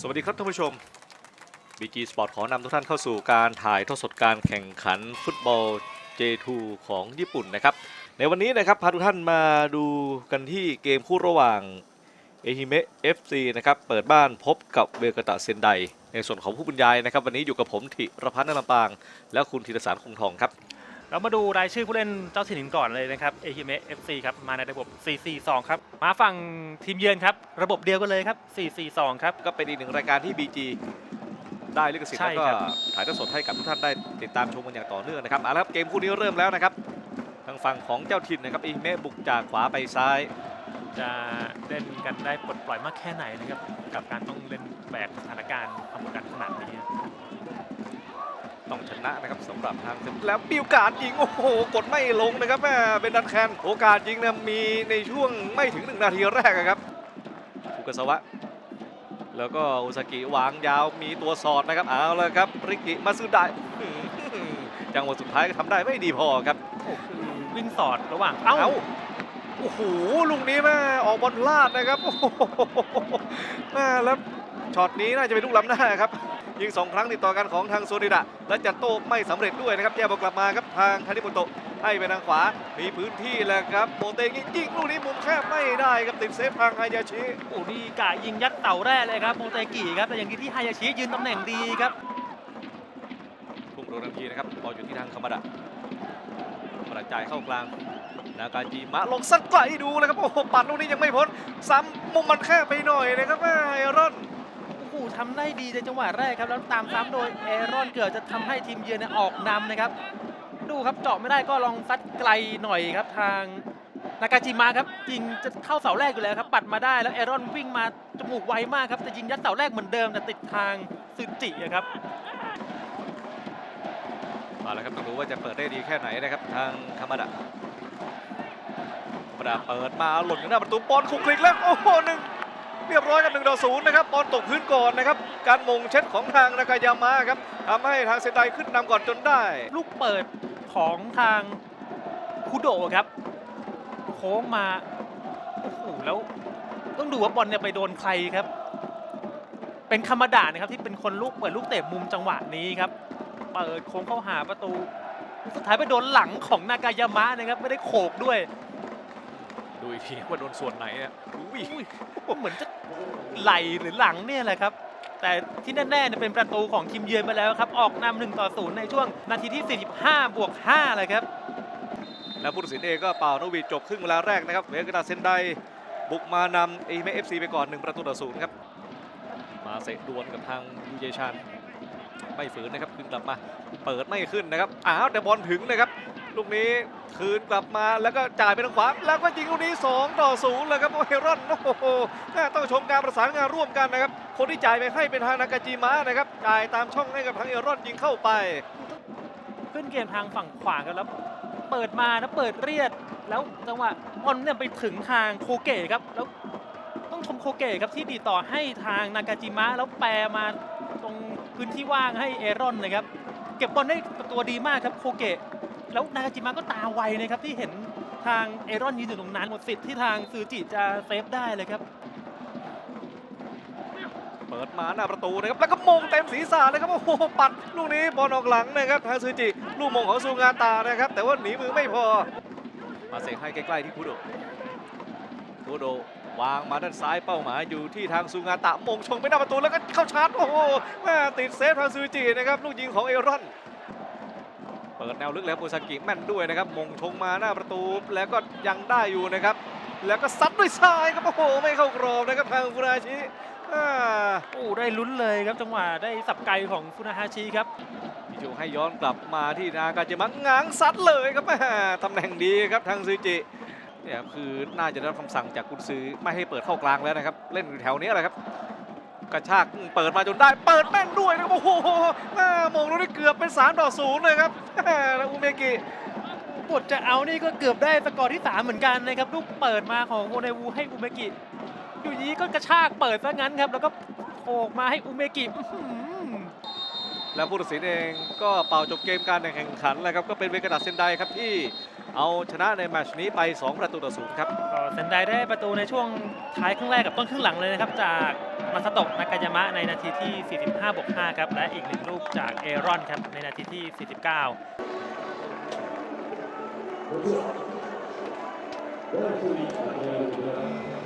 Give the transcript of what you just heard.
สวัสดีครับท่านผู้ชม BG Sport ขอนำทุกท่านเข้าสู่การถ่ายทอดสดการแข่งขันฟุตบอล J2 ของญี่ปุ่นนะครับ ในวันนี้นะครับพาทุกท่านมาดูกันที่เกมคู่ระหว่างเอฮิเมะ FC นะครับ เปิดบ้านพบกับเวกาตะเซนได ในส่วนของผู้บรรยายนะครับ วันนี้อยู่กับผมธิรพัฒน์นลำปาง และคุณธีรสารคงทองครับ เรามาดูรายชื่อผู้เล่นเจ้าถิ่นกันก่อนเลยนะครับเอฮิเมะ FC ครับมาในระบบ 4-4-2 ครับมาฝั่งทีมเยือนครับระบบเดียวกันเลยครับ 4-4-2 ครับ ก็เป็นอีกหนึ่งรายการที่ BG ได้ลิขสิทธิ์ใช่แล้วก็ครับ ถ่ายทอดสดให้กับทุกท่านได้ติดตามชมกันอย่างต่อเนื่องนะครับเอาละครับเกมคู่นี้เริ่มแล้วนะครับทางฝั่งของเจ้าถิ่นนะครับอิเมะบุกจากขวาไปซ้าย จะเล่นกันได้ปลดปล่อยมากแค่ไหนนะครับกับการต้องเล่นแบกสถานการณ์ทำกันขนาดนี้ ต้องช นะนะครับสำหรับทางถึงแล้วมีโอกาสยิง โอ้โห กดไม่ลงนะครับแม่เป็นดันแคนโอกาสยิงเนะมีในช่วงไม่ถึงหนึ่งนาทีแรกอะครับฟุกสวะ แล้วก็อุซากิวางยาวมีตัวสอดนะครับเอาละครับริกิมาซึได้อื้อหือจังหวะสุดท้ายก็ทำได้ไม่ดีพอครับโอ้คือวิ่งสอดระหว่างเอ้าเอ้าโอ้โหลูกนี้แม่ออกบอลพลาดนะครับโอ้โหแม่แล้วช็อตนี้น่าจะเป็นลูกล้ำหน้าครับ ยิงสองครั้งติดต่อกันของทางโซนิดะและจัดโต้ไม่สำเร็จด้วยนะครับแย่บอลกลับมาครับทางคานิบุโตะให้ไปทางขวา มีพื้นที่แล้วครับโมเตยิงยิงลูกนี้มุมแคบไม่ได้ครับติดเซฟทางฮายาชิโอ้นี่กะยิงยัดเต่าแร่เลยครับโมเตกิครับแต่อย่างที่ที่ฮายาชิยืนตำแหน่งดีครับทุ่มโดนทันทีนะครับบอลอยู่ที่ทางคามาดะคามาดะจ่ายเข้ากลางนากาจิมะลงสักไกลดูเลยครับโอ้โหปัดลูกนี้ยังไม่พ้นซ้ำมุมมันแคบไปหน่อยนะครับแม่ไอรอนโอ้โห ทำได้ดีในจังหวะแรกครับแล้วตามซ้ำโดยเอรอนเกิดจะทำให้ทีมเยือนออกนำนะครับ ดูครับเจาะไม่ได้ก็ลองซัดไกลหน่อยครับทางนากาจิมะครับยิงจะเข้าเสาแรกอยู่แล้วครับ ปัดมาได้แล้วเอรอนวิ่งมาจมูกไวมากครับแต่ยิงยัดเสาแรกเหมือนเดิมแต่ติดทางซึจิอะครับมาแล้วครับต้องดูว่าจะเปิดได้ดีแค่ไหนนะครับทางคามาดะคามาดะเปิดมาหล่นอยู่หน้าประตูบอลคลุกคลิกแล้วโอ้โหหนึ่ง เรียบร้อยกันหนึ่งต่อศูนย์นะครับบอลตกพื้นก่อนนะครับ การมงเช็ดของทางนากายามะครับทำให้ทางเซนไดขึ้นนำก่อนจนได้ ลูกเปิดของทางคุโดะครับ โค้งมาโอ้โหแล้ว ต้องดูว่าบอลเนี่ยไปโดนใครครับ เป็นคามาดานะครับที่เป็นคนลูกเปิดลูกเตะมุมจังหวะนี้ครับ เปิดโค้งเข้าหาประตู สุดท้ายไปโดนหลังของนากายามะนะครับ ไม่ได้โขกด้วย ดูอีกทีว่าโดนส่วนไหนอะอุ้ยอุ้ย เหมือนจะ ไหลหรือหลังเนี่ยแหละครับ แต่ที่แน่ๆเนี่ยเป็นประตูของทีมเยือนไปแล้วครับ ออกนำหนึ่งต่อศูนย์ในช่วงนาทีที่ 45 บวก5เลยครับ แล้วผู้ตัดสินเองก็เป่านวีดจบครึ่งเวลาแรกนะครับเวกาตาเซนไดบุกมานำเอเมเอฟซีไปก่อน1ประตูต่อศูนย์ครับ มาเสกดวลกับทางยูเยชานไม่ฝืนนะครับคืนกลับมา เปิดไม่ขึ้นนะครับ อ้าวแต่บอลถึงนะครับ ลูกนี้คืนกลับมาแล้วก็จ่ายไปทางขวาแล้วก็ยิงลูกนี้ 2 ต่อ0เลยครับโอเฮรอนโอ้โหน่าต้องชมการประสานงานร่วมกันนะครับ คนที่จ่ายไปให้เป็นทางนากาจิมะนะครับจ่ายตามช่องให้กับทางเอรอนยิงเข้าไป ขึ้นเกมทางฝั่งขวากันแล้ว เปิดมาแล้วเปิดเรียด แล้วจังหวะบอลเนี่ยไปถึงทางโคเกะครับแล้วต้องชมโคเกะครับที่ดีต่อให้ทางนากาจิมะแล้วแปรมาตรงพื้นที่ว่างให้เอรอนนะครับเก็บบอลได้ตัวดีมากครับโคเกะ แล้วนากาจิมะก็ตาไวนะครับที่เห็นทางเอรอนยืนอยู่ตรงนั้นหมดสิทธิ์ที่ทางซูจิจะเซฟได้เลยครับ เปิดมาหน้าประตูนะครับแล้วก็มงเต็มศีรษะเลยครับโอ้โหปัดลูกนี้บอลออกหลังนะครับทางซูจิลูกมงของซูงาตานะครับ แต่ว่าหนีมือไม่พอ มาเสกให้ใกล้ๆที่คุโดคุโดวางมาด้านซ้ายเป้าหมายอยู่ที่ทางซูงาตะมงชงไปหน้าประตูแล้วก็เข้าชาร์จโอ้โหแม่ติดเซฟทางซูจินะครับลูกยิงของเอรอน เปิดแนวลึกแล้วโอซากิแม่นด้วยนะครับมงชงมาหน้าประตูแล้วก็ยังได้อยู่นะครับ แล้วก็ซัดด้วยซ้ายครับโอ้โหไม่เข้ากรอบนะครับทางฟุนาชิอ่าโอ้ได้ลุ้นเลยครับจังหวะได้สับไกลของฟุนาฮาชิครับพิจูให้ย้อนกลับมาที่นากาจิมังง้างซัดเลยครับแม่ตำแหน่งดีครับทางซูจิเนี่ยครับคือน่าจะได้รับคำสั่งจากกุนซือไม่ให้เปิดเข้ากลางแล้วนะครับ เล่นอยู่แถวนี้แหละครับ กระชากเปิดมาจนได้เปิดแม่นด้วยนะครับโอ้โหแม่มงลูกนี้เกือบเป็น3ต่อ0เลยครับแม่แล้วอุเมกิบทจะเอานี่ก็เกือบได้สกอร์ที่ 3 เหมือนกันนะครับลูกเปิดมาของโอเนวูให้อุเมกิอยู่ยี้ก็กระชากเปิดซะงั้นครับ แล้วก็โขกมาให้อุเมกิอื้อหือแล้วผู้ตัดสินเองก็เป่าจบเกมการแข่งขันแล้วครับก็เป็นเวกาตาเซนไดครับที่ เอาชนะในแมตช์นี้ไป 2 ประตูต่อศูนย์ครับก็เซนไดได้ประตูในช่วงท้ายครึ่งแรกกับต้นครึ่งหลังเลยนะครับ จากมาซาโตะนากายามะในนาทีที่ 45บวก5ครับและอีกหนึ่งลูกจากเอรอนครับในนาทีที่ 49